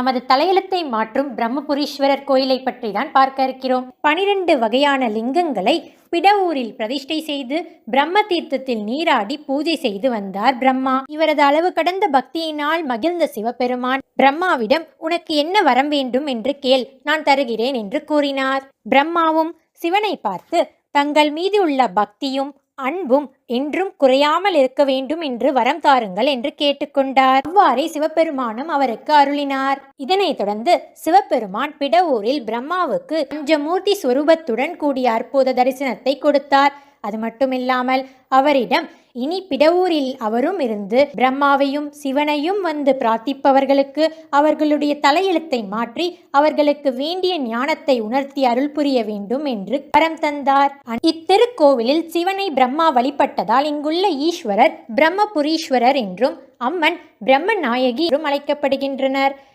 நமது தலையெழுத்தை மாற்றும் பிரம்மபுரீஸ்வரர் கோயிலை பற்றி தான் பார்க்க இருக்கிறோம். பனிரெண்டு வகையான லிங்கங்களை பிடவூரில் பிரதிஷ்டை செய்து பிரம்ம தீர்த்தத்தில் நீராடி பூஜை செய்து வந்தார் பிரம்மா. இவரது அளவு கடந்த பக்தியினால் மகிழ்ந்த சிவபெருமான். பிரம்மாவிடம் உனக்கு என்ன வரம் வேண்டும் என்று கேள் நான் தருகிறேன் என்று கூறினார். பிரம்மாவும் சிவனை பார்த்து தங்கள் மீது உள்ள பக்தியும் அன்பும் என்றும் குறையாமல் இருக்க வேண்டும் என்று வரம் தாருங்கள் என்று கேட்டுக்கொண்டார். அவ்வாறே சிவபெருமானும் அவருக்கு அருளினார். இதனைத் தொடர்ந்து சிவபெருமான் பிடவூரில் பிரம்மாவுக்கு பஞ்சமூர்த்தி ஸ்வரூபத்துடன் கூடிய அற்புத தரிசனத்தை கொடுத்தார். அது மட்டுமில்லாமல் அவரிடம் இனி பிடவூரில் அவரும் இருந்து பிரம்மாவையும் சிவனையும் வந்து பிரார்த்திப்பவர்களுக்கு அவர்களுடைய தலையெழுத்தை மாற்றி அவர்களுக்கு வேண்டிய ஞானத்தை உணர்த்தி அருள் புரிய வேண்டும் என்று கரம் தந்தார். இத்திருக்கோவிலில் சிவனை பிரம்மா வழிபட்டதால் இங்குள்ள ஈஸ்வரர் பிரம்மபுரீஸ்வரர் என்றும் அம்மன் பிரம்ம நாயகி என்றும் அழைக்கப்படுகின்றனர்.